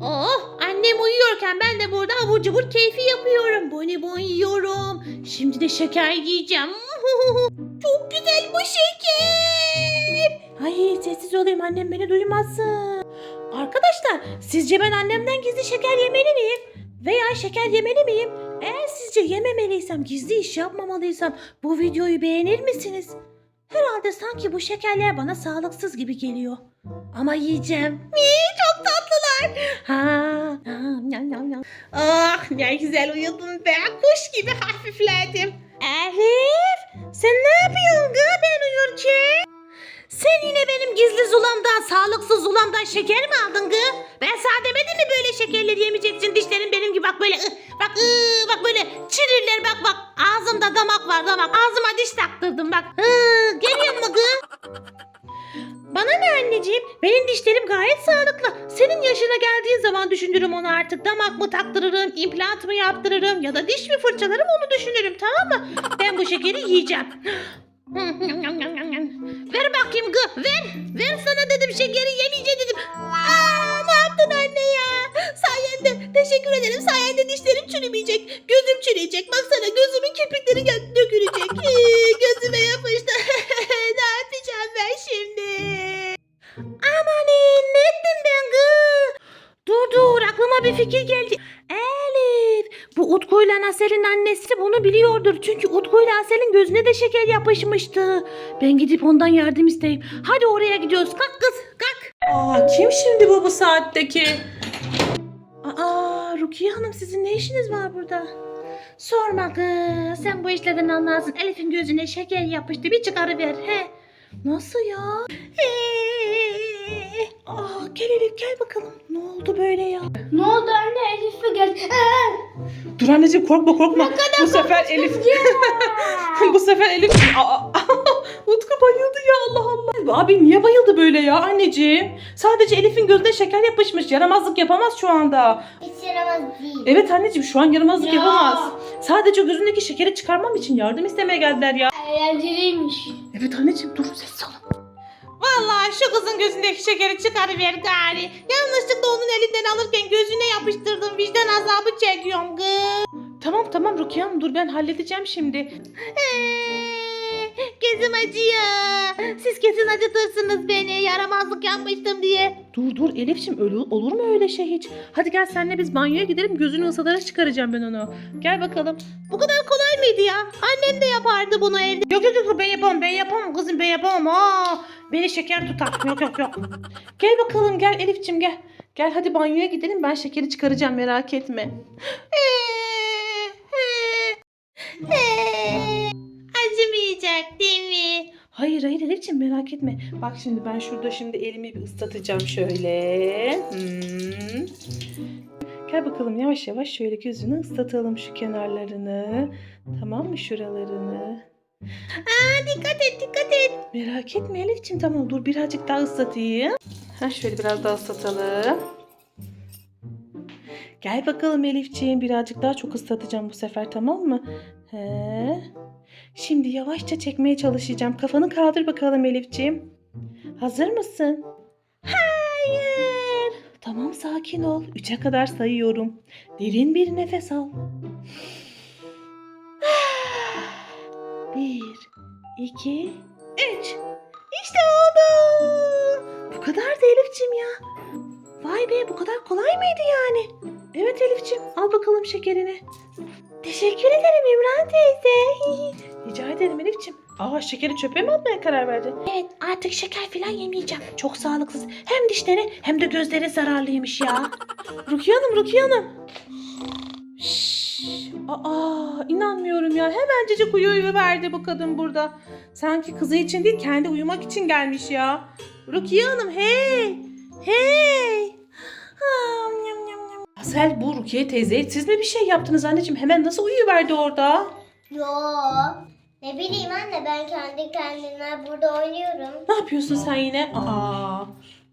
Oh annem uyuyorken ben de burada abur cubur keyfi yapıyorum. Bonibon yiyorum. Şimdi de şeker yiyeceğim. Çok güzel bu şeker. Ay sessiz olayım annem beni duymazsın. Arkadaşlar sizce ben annemden gizli şeker yemeli miyim? Veya şeker yemeli miyim? Eğer sizce yememeliysem, gizli iş yapmamalıysam bu videoyu beğenir misiniz? Herhalde sanki bu şekerler bana sağlıksız gibi geliyor. Ama yiyeceğim. Mii, çok tatlılar. Ha, ha, yam, yam, yam. Ah ne güzel uyudum be. Kuş gibi hafifledim. Elif sen ne yapıyorsun gı ben uyurken? Sen yine benim gizli zulamdan, sağlıksız zulamdan şeker mi aldın gı? Ben sana demedim mi böyle şekerleri yemeyeceksin dişlerin benim gibi bak böyle bak bak böyle çirirler bak bak ağzımda damak var damak ağzıma diş taktırdım bak ıh, geliyor mu gı? Bana ne anneciğim? Benim dişlerim gayet sağlıklı. Senin yaşına geldiğin zaman düşünürüm onu artık. Damak mı taktırırım, implant mı yaptırırım ya da diş mi fırçalarım onu düşünürüm tamam mı? Ben bu şekeri yiyeceğim. ver bakayım gı ver. Ver sana dedim şekeri yemeyeceğim dedim. Aa, ne yaptın anne ya? Sayende teşekkür ederim. Sayende dişlerim bir fikir geldi. Elif bu Utku ile Asel'in annesi bunu biliyordur. Çünkü Utku ile Asel'in gözüne de şeker yapışmıştı. Ben gidip ondan yardım isteyeyim. Hadi oraya gidiyoruz. Kalk kız kalk. Aa, kim şimdi bu bu saatteki? Aa, Rukiye Hanım sizin ne işiniz var burada? Sorma kız. Sen bu işlerden anlarsın. Elif'in gözüne şeker yapıştı. Bir çıkarıver. He. Nasıl ya? Aa, gel Elif gel bakalım. Ne oldu böyle ya? Ne oldu anne Elif'e gel. Dur anneciğim korkma korkma. bu sefer Elif. bu sefer Elif. Aa, Utku bayıldı ya Allah Allah. Abi niye bayıldı böyle ya anneciğim? Sadece Elif'in gözüne şeker yapışmış. Yaramazlık yapamaz şu anda. Hiç yaramaz değil. Evet anneciğim şu an yaramazlık Ya. yapamaz. Sadece gözündeki şekeri çıkarmam için yardım istemeye geldiler ya. Eğlenceliymiş. Evet anneciğim dur ses olun. Vallahi şu kızın gözündeki şekeri çıkarıver gari. Yanlışlıkla onun elinden alırken gözüne yapıştırdım. Vicdan azabı çekiyorum kız. Tamam tamam Rukiye Hanım dur ben halledeceğim şimdi. Gözüm acıyor. Siz kesin acıtırsınız beni yaramazlık yapmıştım diye. Dur dur Elif'ciğim öyle, olur mu öyle şey hiç? Hadi gel senle biz banyoya gidelim gözünü ısıtarak çıkaracağım ben onu. Gel bakalım. Bu kadar kolay mıydı ya? Annem de yapardı bunu evde. Yok yok yok ben yapamam ben yapamam kızım ben yapamam. Aa, beni şeker tutar. Yok yok yok. Gel bakalım gel Elif'ciğim gel. Gel hadi banyoya gidelim ben şekeri çıkaracağım merak etme. Acımayacak değil mi? Hayır hayır Elif'ciğim merak etme. Bak şimdi ben şurada şimdi elimi bir ıslatacağım şöyle. Hmm. Gel bakalım yavaş yavaş şöyle gözünü ıslatalım şu kenarlarını. Tamam mı şuralarını? Aa, dikkat et dikkat et. Merak etme Elif'ciğim tamam dur birazcık daha ıslatayım. Ha şöyle biraz daha ıslatalım. Gel bakalım Elif'ciğim birazcık daha çok ıslatacağım bu sefer tamam mı? He. Şimdi yavaşça çekmeye çalışacağım. Kafanı kaldır bakalım Elif'ciğim. Hazır mısın? Hayır. Tamam sakin ol. Üçe kadar sayıyorum. Derin bir nefes al. Bir, iki, üç. İşte oldu. Bu kadar da Elif'ciğim ya. Vay be bu kadar kolay mıydı yani? Evet Elif'ciğim al bakalım şekerini. Teşekkür ederim İmran teyze. Rica ederim Elif'ciğim. Aa şekeri çöpe mi atmaya karar verdin? Evet artık şeker falan yemeyeceğim. Çok sağlıksız. Hem dişleri hem de gözleri zararlıymış ya. Rukiye Hanım Rukiye Hanım. Şşş. Aa inanmıyorum ya. Hemencecik uyu verdi bu kadın burada. Sanki kızı için değil kendi uyumak için gelmiş ya. Rukiye Hanım hey. Hey. Ah, nyam. Asel bu Rukiye teyze siz mi bir şey yaptınız anneciğim? Hemen nasıl uyuverdi orada? Yo. Ne bileyim anne ben kendi kendime burada oynuyorum. Ne yapıyorsun sen yine? Aa.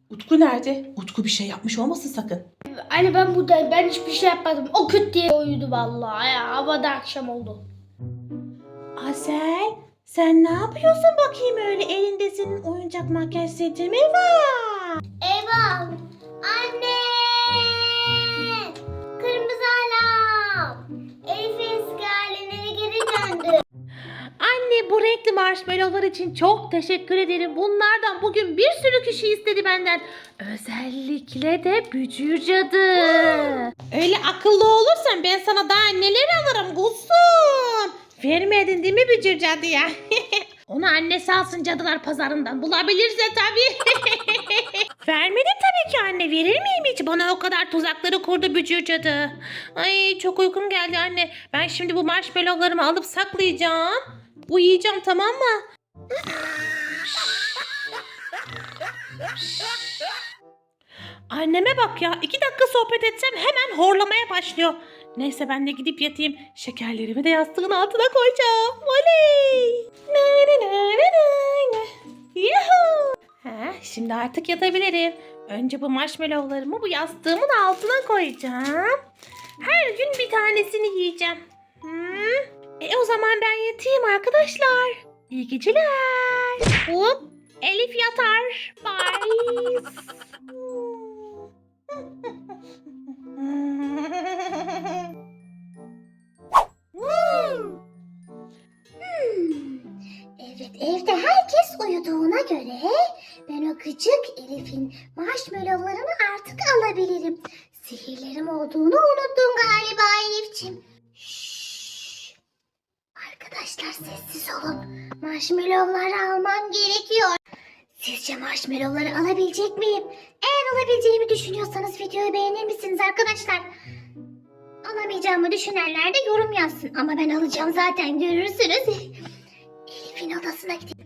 Utku nerede? Utku bir şey yapmış olmasın sakın. Anne ben buradayım. Ben hiçbir şey yapmadım. O küt diye uyudu vallahi ya. Havada akşam oldu. Asel sen ne yapıyorsun bakayım öyle elinde senin oyuncak makyaj seti mi var? Eyvah. Anne. Kırmızı alarm. Elif'in eski haline geri döndü marshmallowlar için çok teşekkür ederim. Bunlardan bugün bir sürü kişi istedi benden. Özellikle de bücür cadı. Öyle akıllı olursan ben sana daha neler alırım kuzum. Vermedin değil mi bücür cadıya? Onu annesi alsın cadılar pazarından. Bulabilirse tabii. Vermedim tabii ki anne. Verir miyim hiç? Bana o kadar tuzakları kurdu bücür cadı. Ay çok uykum geldi anne. Ben şimdi bu marshmallowlarımı alıp saklayacağım. Uyuyacağım tamam mı? Anneme bak ya. iki dakika sohbet etsem hemen horlamaya başlıyor. Neyse ben de gidip yatayım. Şekerlerimi de yastığın altına koyacağım. Oley! Na, na, na, na, na. Yuhuu! Ha, şimdi artık yatabilirim. Önce bu marshmallowlarımı bu yastığımın altına koyacağım. Her gün bir tanesini yiyeceğim. Hmm. E o zaman ben yatayım arkadaşlar. İyi geceler. Hop. Elif yatar. Bye. Elif'in marshmallowlarını artık alabilirim. Sihirlerim olduğunu unuttun galiba Elif'ciğim. Şşş. Arkadaşlar sessiz olun. Marshmallowları almam gerekiyor. Sizce marshmallowları alabilecek miyim? Eğer alabileceğimi düşünüyorsanız videoyu beğenir misiniz arkadaşlar? Alamayacağımı düşünenler de yorum yazsın. Ama ben alacağım zaten görürsünüz. Elif'in odasına gideyim.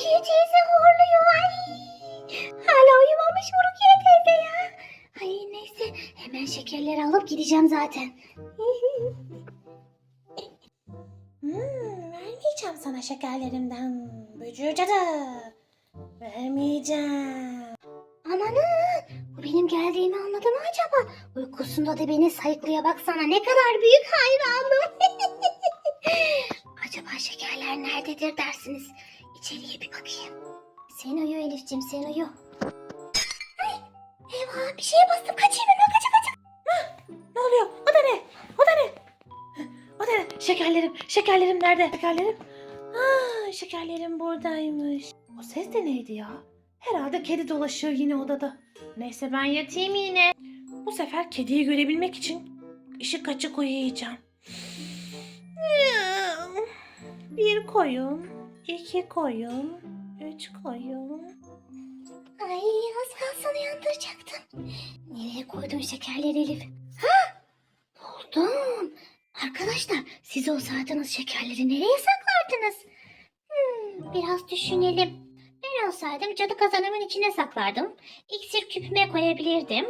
Rukiye teyze horluyor. Ay! Hala uyumamış mı Rukiye teyze ya? Ay neyse hemen şekerleri alıp gideceğim zaten. Hmm, vermeyeceğim sana şekerlerimden. Bücür cadı. Vermeyeceğim. Amanın bu benim geldiğimi anladı mı acaba? Uykusunda da beni sayıklaya baksana ne kadar büyük hayranım. acaba şekerler nerededir dersiniz? İçeriye. Sen uyu Elif'cim sen uyu. Ay, eyvah bir şeye bastım kaçayım hemen kaça kaça. Ne oluyor? O da ne? O da ne? O da ne? Şekerlerim. Şekerlerim nerede? Şekerlerim. Aa, şekerlerim buradaymış. O ses de neydi ya? Herhalde kedi dolaşıyor yine odada. Neyse ben yatayım yine. Bu sefer kediyi görebilmek için ışık açık uyuyacağım. Bir koyun, iki koyun, üç koyun. Ay az kalsın uyandıracaktım. Nereye koydum şekerleri Elif? Ha! Buldum. Arkadaşlar siz olsaydınız şekerleri nereye saklardınız? Hmm, biraz düşünelim. Ben olsaydım cadı kazanımın içine saklardım. İksir küpüme koyabilirdim.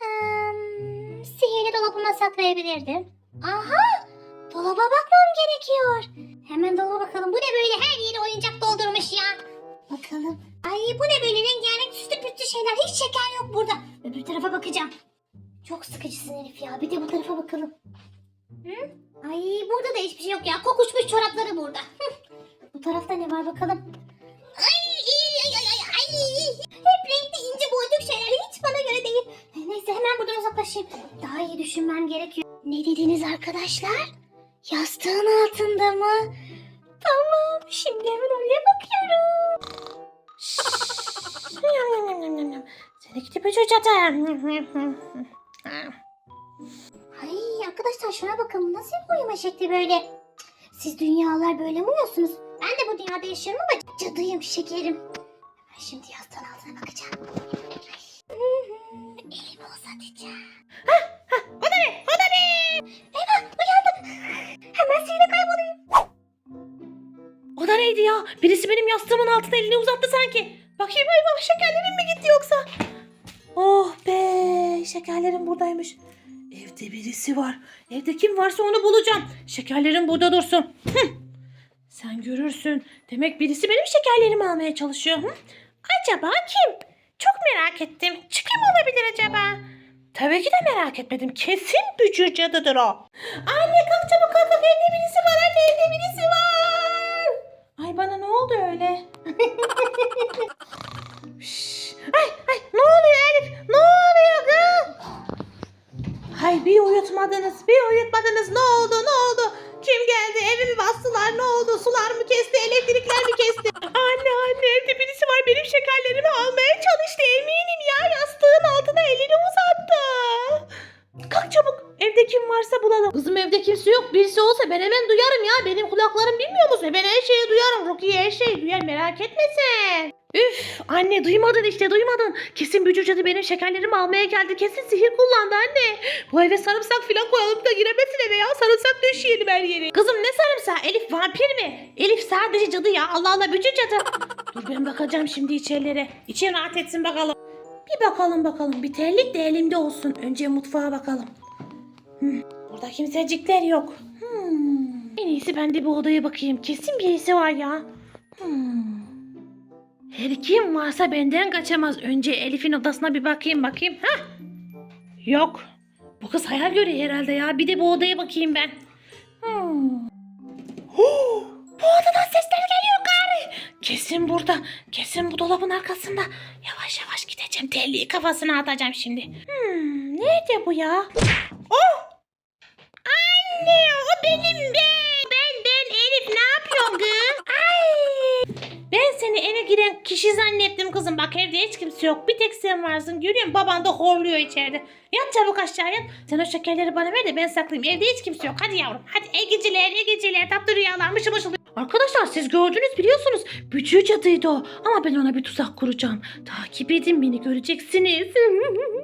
Hmm, sihirli dolabıma saklayabilirdim. Aha! Dolaba bakmam gerekiyor. Hemen dolaba bakalım. Bu ne böyle her yeri oyuncak doldurmuş ya. Bakalım. Ay bu ne böyle rengarenk süslü püslü şeyler. Hiç şeker yok burada. Öbür tarafa bakacağım. Çok sıkıcısın Elif ya. Bir de bu tarafa bakalım. Hı? Ay burada da hiçbir şey yok ya. Kokuşmuş çorapları burada. Bu tarafta ne var bakalım. Ay, ay, ay, ay, ay. Hep renkli ince boyduk şeyler. Hiç bana göre değil. Neyse hemen buradan uzaklaşayım. Daha iyi düşünmem gerekiyor. Ne dediniz arkadaşlar? Yastığın altında mı? Tamam. Şimdi hemen oraya bakıyorum. Seni gidip cadı. Ay arkadaşlar şuna bakın nasıl bir uyuma şekli böyle. Siz dünyalar böyle mi uyuyorsunuz? Ben de bu dünyada yaşıyorum ama cadıyım şekerim. Ben şimdi yastığın altına bakacağım. Ay. Elim neydi ya? Birisi benim yastığımın altına elini uzattı sanki. Bakayım eyvah şekerlerim mi gitti yoksa? Oh be şekerlerim buradaymış. Evde birisi var. Evde kim varsa onu bulacağım. Şekerlerim burada dursun. Sen görürsün. Demek birisi benim şekerlerimi almaya çalışıyor. Hı? Acaba kim? Çok merak ettim. Kim olabilir acaba? Tabii ki de merak etmedim. Kesin bücür cadıdır o. Anne kalk çabuk kalk. Evde birisi var. Anne evde birisi var. Ay bana ne oldu öyle? Ay ay ne oluyor Elif? Ne oluyor kız? Hay bir uyutmadınız, bir uyutmadınız. Ne oldu? Kalk çabuk evde kim varsa bulalım. Kızım evde kimse yok. Birisi olsa ben hemen duyarım ya. Benim kulaklarım bilmiyor musun? Ben her şeyi duyarım. Rukiye her şeyi duyar. Merak etme sen. Üf anne duymadın işte duymadın. Kesin bücür cadı benim şekerlerimi almaya geldi. Kesin sihir kullandı anne. Bu eve sarımsak filan koyalım da giremesin eve ya. Sarımsak döşeyelim her yere. Kızım ne sarımsağı? Elif vampir mi? Elif sadece cadı ya. Allah Allah bütün cadı. Dur ben bakacağım şimdi içerilere. İçin rahat etsin bakalım. Bir bakalım bakalım. Bir terlik de elimde olsun. Önce mutfağa bakalım. Hmm, Burada kimsecikler yok. Hmm. En iyisi ben de bu odaya bakayım. Kesin birisi var ya. Hmm. Her kim varsa benden kaçamaz. Önce Elif'in odasına bir bakayım bakayım. Hah. Yok. Bu kız hayal görüyor herhalde ya. Bir de bu odaya bakayım ben. Hmm. Bu odadan sesler geliyor gari. Kesin burada. Kesin bu dolabın arkasında. Yavaş yavaş gideceğim. Terliği kafasına atacağım şimdi. Hmm, nerede bu ya? Oh! Anne o benim ben. Ben ben Elif ne yapıyorsun kız? Ay! Ben seni eve giren kişi zannettim kızım. Bak evde hiç kimse yok. Bir tek sen varsın. Görüyor musun? Baban da horluyor içeride. Yat çabuk aşağıya. Sen o şekerleri bana ver de ben saklayayım. Evde hiç kimse yok. Hadi yavrum. Hadi iyi geceler, iyi geceler. Tatlı rüyalar. Mışıl mışıl. Arkadaşlar siz gördünüz biliyorsunuz. Bücür cadıydı o. Ama ben ona bir tuzak kuracağım. Takip edin beni göreceksiniz.